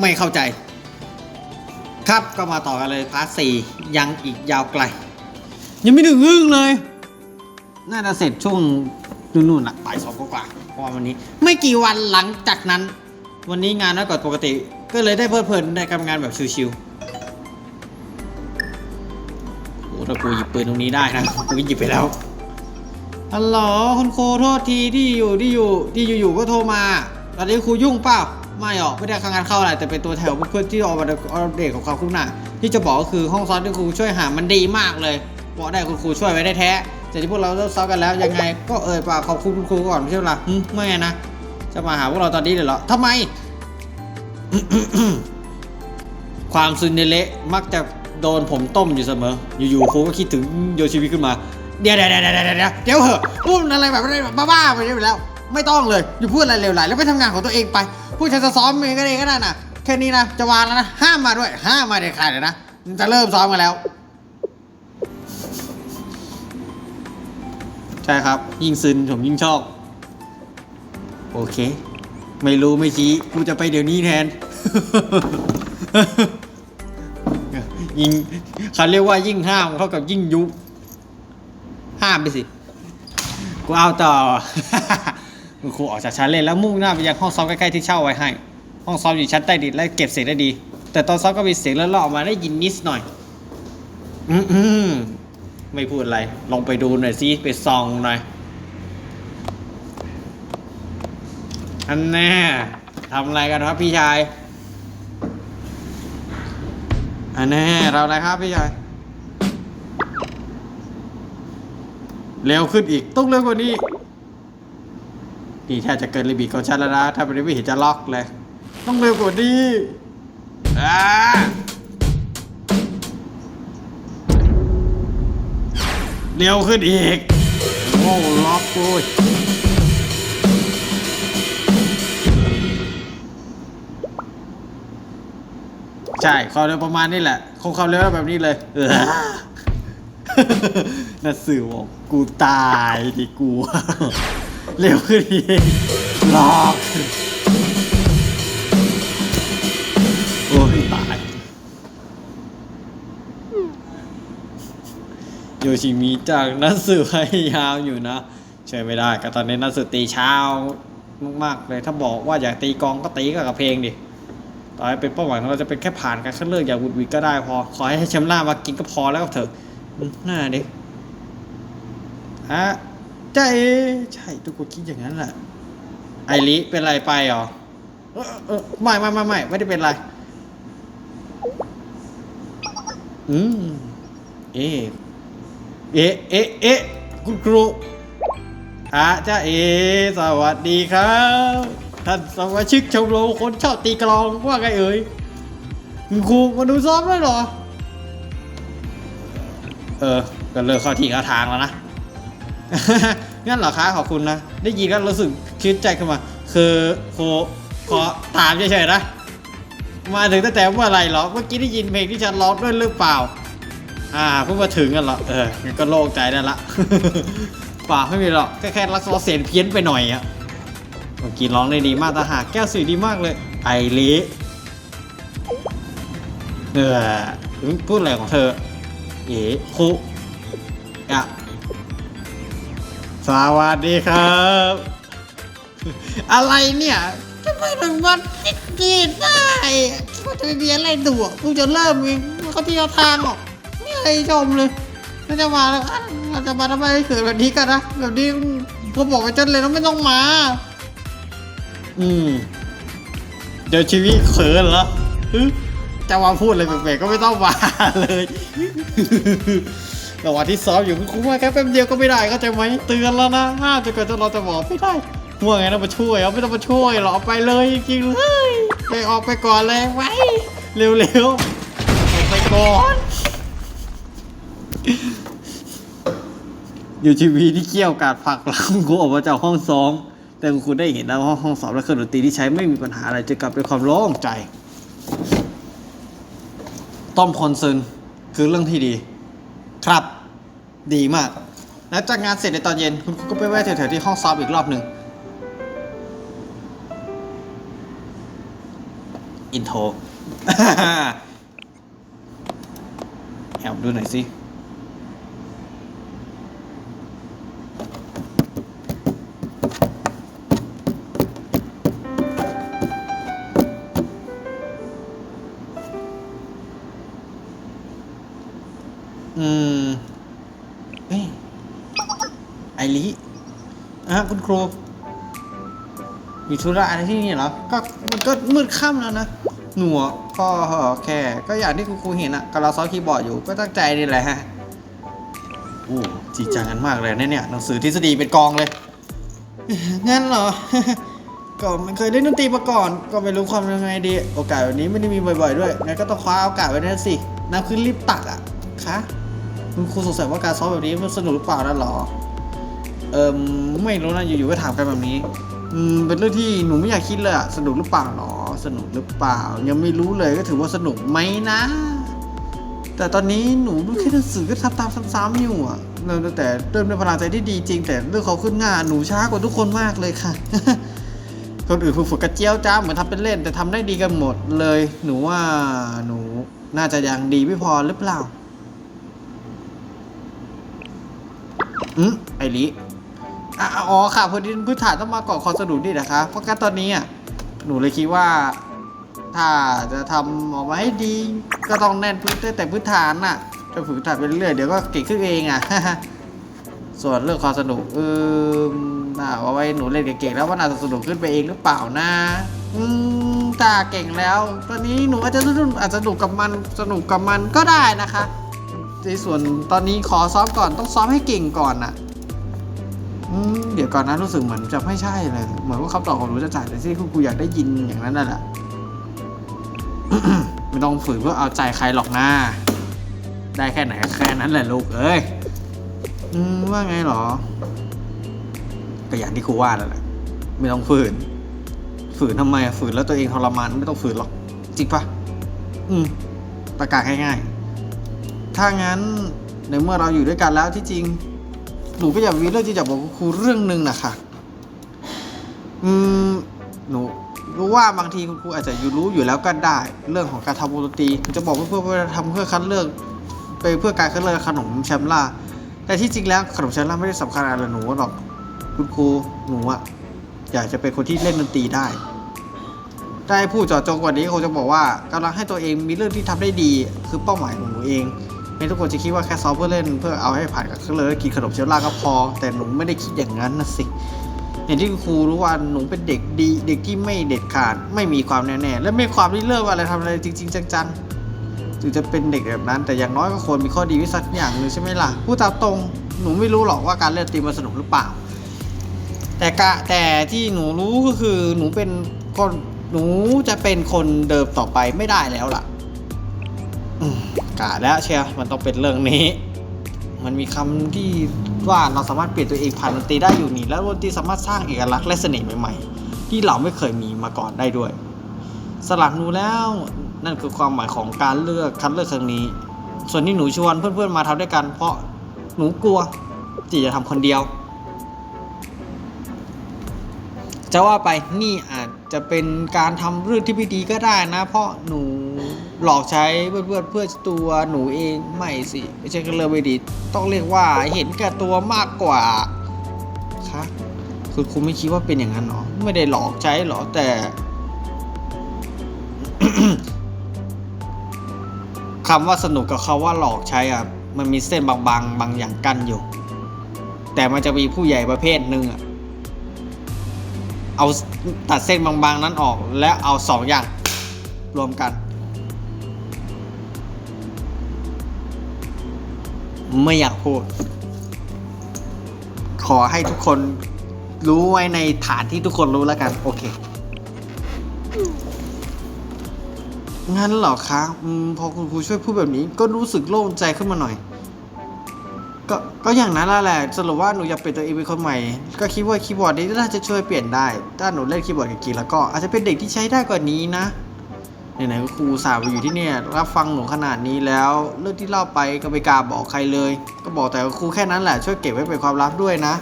ไม่เข้าใจ ครับก็มาต่อกันเลยพาร์ทสี่ยังอีกยาวไกล ยังไม่ถึงครึ่งเลย น่าจะเสร็จช่วงนู่นๆน่ะบ่ายสองกว่าๆเพราะว่าวันนี้ ไม่กี่วันหลังจากนั้น วันนี้งานน้อยกว่าปกติ ก็เลยได้เพลิดเพลินในการทำงานแบบชิวๆโอ้ถ้ากูหยิบปืนตรงนี้ได้นะกูหยิบไปแล้วฮัลโหลคุณครูโทษทีที่อยู่ที่อยู่ที่อยู่ๆก็โทรมาตอนนี้ครูยุ่งเปล่า ไม่หรอกไม่ได้ทำงานเข้าอะไรแต่เป็นตัวแถวเพื่อนที่ออกมาอัปเดตของความคืบหน้าที่จะบอกก็คือห้องซ้อมที่ครูช่วยหามันดีมากเลยบอกได้คุณครูช่วยไว้ได้แท้แต่ที่พวกเราเลิกซ้อมกันแล้วยังไง ก็เอ่ยปากขอบคุณคุณครูก่อนไม่ใช่เหรอไม่ไงนะจะมาหาพวกเราตอนนี้เลยเหรอทำไม ความซุนเนเละมักจะโดนผมต้มอยู่เสมอ อยู่ๆครูก็คิดถึงโยชิวิขึ้นมา เดี๋ยวเดี๋ยวเดี๋ยวเดี๋ยวเดี๋ยวเดี๋ยวเหอะพูดอะไรแบบนี้บ้าๆไปได้แล้ว ไม่ต้องเลย อย่พูดอะไรเลวไหลแล้วไปทำงานของตัวเองไป ผู้ชายจะซ้อมเองก็ได้ก็ได้นะแค่นี้นะจะวางแล้วนะห้ามมาด้วยห้ามมาเด็ดขาดเลยนะจะเริ่มซ้อมกันแล้ว ใช่ครับ ยิ่งซึนผมยิ่งชอบ โอเค ไม่รู้ไม่ชี้กูจะไปเดี๋ยวนี้แทนยิ่งเขาเรียกว่ายิ่งห้ามเท่ากับยิ่งยุ ห้ามไปสิ กูเอาต่อ คุณครูออกจากชั้นเล่นแล้วมุ่งหน้าไปยังห้องซ้อมใกล้ๆที่เช่าไว้ให้ ห้องซ้อมอยู่ชั้นใต้ดินและเก็บเสียงได้ดี แต่ตอนซ้อมก็มีเสียงแล้วลออกมาได้ยินนิดหน่อย อืมอมไม่พูดอะไร ลองไปดูหน่อยสิไปส่องหน่อยอันแน่ทำอะไรกันครับพี่ชายอันแน่เราอะไรครับพี่ชายเร็วขึ้นอีกต้องเร็วกว่านี้ นี่ถ้าจะเกินลิมิตของฉันแล้วนะถ้าเป็นไม่เห็นจะล็อกเลย ต้องเร็วกว่านี้อ่าเร็วขึ้นอีก โอ้ล็อกกูยใช่ความเร็วประมาณนี้แหละ คงความเร็วแบบนี้เลยเออนัดสื่อบอกกูตายดิกู เร็วขึ้นอีกหลอกโอ้ยตายโยชิมิจากนัดสื่อพยายามอยู่นะใช่วยไม่ได้ก็ตอนนี้นัดสื่อตีเช้ามากๆเลยถ้าบอกว่าอยากตีกองก็ตีก็กับเพลงดิต่อให้เป็นเป้าหมายของเราจะเป็นแค่ผ่านการคัดเลือกอย่างวุดวิดก็ได้พอ ขอให้แชมป์ล่ามากินก็พอแล้วเถอะอืมน่าดิฮะ ใจใช่ทุกคนคิดอย่างนั้นแหละไอริเป็นไรไปหรอเออเออไม่ไม่ไม่ไม่ไม่ได้เป็นไร อืมเอะเอะเอเอะคุณครูอาจ้าเอ สวัสดีครับ ท่านสมาชิกชมรมคนชอบตีกลองว่าไงเอ่ยคุณครูมาดูซ้อมด้วยหรอ เออ ก็เลิกเข้าที่เข้าทางแล้วนะ งั้นเหรอคะขอบคุณนะ ได้ยินก็รู้สึกคิดใจขึ้นมา คือโคขอถามเฉยๆนะ มาถึงตั้งแต่เมื่อไหรเหรอ เมื่อกี้ได้ยินเพลงที่ฉันร้องด้วยหรือเปล่า อ่าเพิ่งมาถึงกันเหรอ เอองั้นก็โล่งใจได้ละเปล่าไม่มีหรอกแค่แค่รักษาเสียงเพี้ยนไปหน่อยอะเมื่อกี้ร้องได้ดีมากตาหากแก้วสื่อดีมากเลย ไอริเออพูดอะไรของเธอ เอ๋คุอะ สวัสดีครับ อะไรเนี่ยทำไมถึงมันจีดได้คิดว่าจะไม่มีอะไรดูอะกูจะเริ่มเองเขาที่เอาทางออกไม่เคยชมเลยถ้าจะมาแล้วอะเราจะมาทำไมให้เกิดแบบนี้กันนะแบบนี้ผมบอกไปจนเลยแล้วไม่ต้องมา อืม เดี๋ยวชีวิตเขินเหรอฮึจะมาพูดอะไรแปลกๆก็ไม่ต้องมาเลย ระหว่างที่ซ้อมอยู่คุณว่าแค่แป๊บเดียวก็ไม่ได้เข้าใจไหมเตือนแล้วนะห้ามจนกว่าจะเราจะบอกไม่ได้ว่าไงนะมาช่วยเอาไม่ต้องมาช่วยหรอกเอาไปเลยจริงๆเลยไปออกไปก่อนเลยไว้เร็วๆออกไปก่อนอยู่ทีวีที่เกี่ยวกาดผลักหลังกูออกมาจากห้องซ้อมแต่คุณได้เห็นแล้วว่าห้องซ้อมและเครื่องดนตรีที่ใช้ไม่มีปัญหาอะไรจะกลับเป็นความโล่งใจ ต้อมคอนเซิร์นคือเรื่องที่ดี ครับ ดีมาก แล้วจากงานเสร็จในตอนเย็นคุณครูก็ไปแวะแถวๆที่ห้องซ้อมอีกรอบหนึ่งอินโทรแอบดูหน่อยสิอืม ไอริอะคุณครูมีธุระอะไรที่นี่เหรอ ก็มันก็มืดค่ำแล้วนะ หนูอะก็แค่ก็อย่างที่คุณครูเห็นอะกำลังซ้อมคีย์บอร์ดอยู่ก็ตั้งใจนี่แหละฮะโอ้จริงจังกันมากเลยนะเนี่ยหนังสือทฤษฎีเป็นกองเลย งั้นเหรอ ก็ไม่เคยเล่นดนตรีมาก่อน ก็ไม่รู้ความยังไงดี โอกาสแบบนี้ไม่ได้มีบ่อยๆ ด้วยงั้นก็ต้องคว้าโอกาสไว้นั่นสิน้ำขึ้นรีบตักอะคะคุณครูสงสัยว่าการซ้อมแบบนี้มันสนุกหรือเปล่านั่นหรอ เอิมไม่รู้นะอยู่ๆก็ถามกันแบบนี้อืมเป็นเรื่องที่หนูไม่อยากคิดเลยอะสนุกหรือเปล่าหรอสนุกหรือเปล่า ยังไม่รู้เลยก็ถือว่าสนุกไหมนะ แต่ตอนนี้หนูดูแค่หนังสือก็ทำตามซ้ำๆอยู่อะแต่เริ่มด้วยพลังใจที่ดีจริง แต่เรื่องเขาขึ้นงานหนูช้ากว่าทุกคนมากเลยค่ะคนอื่นฝึกฝึกกระเจียวจ้าเหมือนทำเป็นเล่น แต่ทำได้ดีกันหมดเลย หนูว่าหนูน่าจะยังดีไม่พอหรือเปล่าอืมไอริ อะอ๋อค่ะพอดีพื้นฐานต้องมาก่อความสนุกนี่นะคะ เพราะงั้นตอนนี้อะหนูเลยคิดว่า ถ้าจะทำออกมาให้ดี ก็ต้องแน่นพื้นแต่พื้นฐานน่ะจะฝึกฐานไปเรื่อยเดี๋ยวก็เก่งขึ้นเองอะส่วนเรื่องความสนุกเออน่าเอาไว้หนูเล่นเก่งๆแล้วว่าน่าจะสนุกขึ้นไปเองหรือเปล่านะอืมตาเก่งแล้ว ตอนนี้หนูอาจจะสนุกอาจจะสนุกกับมันสนุกกับมันก็ได้นะคะในส่วนตอนนี้ขอซ้อมก่อนต้องซ้อมให้เก่งก่อนน่ะ เดี๋ยวก่อนนะรู้สึกเหมือนจะไม่ใช่เลย เหมือนว่าคำตอบของหนูจะจ่ายแต่ที่คุณครูอยากได้ยินอย่างนั้นน่ะแหละไม่ต้องฝืนเพื่อเอาใจใครหรอกนะได้แค่ไหนแค่นั้นแหละลูกเอ้ยอว่าไงหรอก็อย่างที่ครูว่านั่นแหละไม่ต้องฝืน ฝืนทำไมฝืนแล้วตัวเองทรมานไม่ต้องฝืนหรอกจริงปะอืมประกาศง่ายๆถ้างั้นในเมื่อเราอยู่ด้วยกันแล้วที่จริง หนูก็อยากมีเรื่องที่จะบอกครูเรื่องหนึ่งนะคะอืมหนูรู้ว่าบางทีคุณครูอาจจะอยู่รู้อยู่แล้วก็ได้ เรื่องของการทำวงดนตรีจะบอกเพื่อเพื่อทำเพื่อคัดเลือกไปเพื่อการคัดเลือกขนมแชมล่าแต่ที่จริงแล้วขนมแชมล่าไม่ได้สำคัญอะไรหนูหรอกคุณครูหนูอะอยากจะเป็นคนที่เล่นดนตรีได้ได้พูดจาะจงกว่านี้คงจะบอกว่ากำลังให้ตัวเองมีเรื่องที่ทำได้ดี คือเป้าหมายของหนูเอง ม่ทุกคนจะคิดว่าแค่ซ้อมเพื่อเล่นเพื่อเอาให้ผ่านกับเครื่องเลยกินขนมเชลล่าก็พอ แต่หนูไม่ได้คิดอย่างนั้นนะสิอย่างที่ครูรู้ว่าหนูเป็นเด็กดี เด็กที่ไม่เด็ดขาด ไม่มีความแน่ๆและไม่มีความริเริ่มอะไรทำอะไรจริง ๆ จังๆถึงจะเป็นเด็กแบบนั้น แต่อย่างน้อยก็ควรมีข้อดีว้สักอย่างหนึ่งใช่ไหมล่ะพูดตามตรงหนูไม่รู้หรอกว่าการเล่นตีมันสนุกหรือเปล่า แต่กะแต่ที่หนูรู้ก็คือหนูเป็นคนหนูจะเป็นคนเดิมต่อไปไม่ได้แล้วล่ะอื กะแล้วเชียมันต้องเป็นเรื่องนี้ มันมีคำที่ว่าเราสามารถเปลี่ยนตัวเองผ่านดนตรีได้อยู่นี่ แล้วดนตรีสามารถสร้างเอกลักษณ์และเสน่ห์ใหม่ๆ ที่เราไม่เคยมีมาก่อนได้ด้วย สลักหนูแล้วนั่นคือความหมายของการเลือกคัดเลือกครั้งนี้ ส่วนที่หนูชวนเพื่อนๆมาทำด้วยกัน เพราะหนูกลัวที่จะทำคนเดียวจะว่าไปนี่อาจจะเป็นการทำเรื่องที่ไม่ดีก็ได้นะ เพราะหนู หลอกใช้เพื่อนเพื่อตัวหนูเองไม่สิไม่ใช่ก็เรื่องไม่ดีต้องเรียกว่าเห็นแก่ตัวมากกว่าคะคือคุณไม่คิดว่าเป็นอย่างนั้นหรอไม่ได้หลอกใช้หรอแต่คำว่าสนุกกับคาว่าหลอกใช้อะมันมีเส้นบางๆบางอย่างกั้นอยู่ แต่มันจะมีผู้ใหญ่ประเภทหนึ่งอะเอาตัดเส้นบางๆนั้นออก แล้วเอาสองอย่างรวมกัน ไม่อยากพูด ขอให้ทุกคนรู้ไว้ในฐานที่ทุกคนรู้แล้วกัน โอเค งั้นเหรอคะอพอคุณครูช่วยพูดแบบนี้ ก็รู้สึกโล่งใจขึ้นมาหน่อย ก็ก็อย่างนั้นแหละสรุปว่าหนูอยากเปลี่ยนตัวเองเป็นคนใหม่ ก็คิดว่าคีย์บอร์ดนี้น่าจะช่วยเปลี่ยนได้ ถ้าหนูเล่นคีย์บอร์ดเก่งๆแล้วก็อาจจะเป็นเด็กที่ใช้ได้กว่านี้นะ ไหนๆก็ครูสาวไปอยู่ที่เนี่ยรับฟังหนูขนาดนี้แล้ว เรื่องที่เล่าไปก็ไม่กล้าบอกใครเลย ก็บอกแต่ครูแค่นั้นแหละช่วยเก็บไว้เป็นความลับด้วยนะ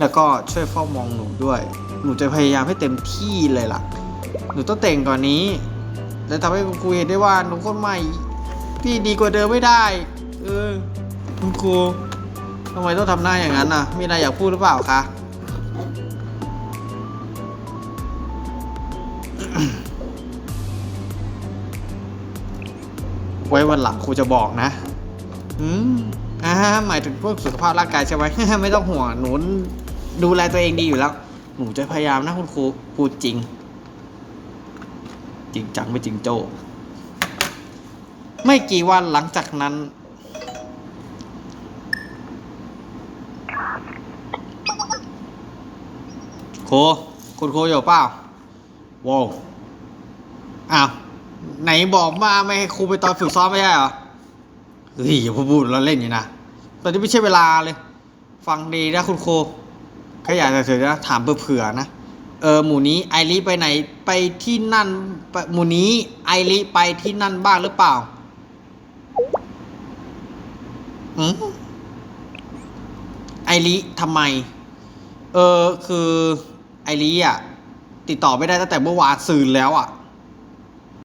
แล้วก็ช่วยเฝ้ามองหนูด้วย หนูจะพยายามให้เต็มที่เลยล่ะ หนูต้องเต่งกว่านนี้แต่ทำให้คุณครูเห็นได้ว่าหนูคนใหม่พี่ดีกว่าเดิมไม่ได้ เออคุณครูทำไมต้องทำหน้าอย่างนั้นน่ะ มีอะไรอยากพูดหรือเปล่าคะ ไว้วันหลังครูจะบอกนะ อืมอ่าหมายถึงพวกสุขภาพร่างกายใช่ไหม ไม่ต้องห่วงหนูดูแลตัวเองดีอยู่แล้ว หนูจะพยายามนะคุณครูพูดจริง จริงจังไม่จริงโจ้ไม่กี่วันหลังจากนั้นครูคุณครูอยู่เปล่าว้าวอ้าว ไหนบอกมาไม่ให้ครูไปตอนฝึกซ้อมไม่ใช่เหรอเฮ้ยอย่าพูดเราเล่นอยู่นะตอนนี้ไม่ใช่เวลาเลย ฟังดีนะคุณครูแค่อยากจะเฉยๆนะถามเผื่อๆนะเออหมู่นี้ไอริไปไหนไปที่นั่นหมู่นี้ไอริไปที่นั่นบ้างหรือเปล่าอืมไอริทำไม เออคือไอริอะ ติดต่อไม่ได้ตั้งแต่เมื่อวานซืนแล้วอะ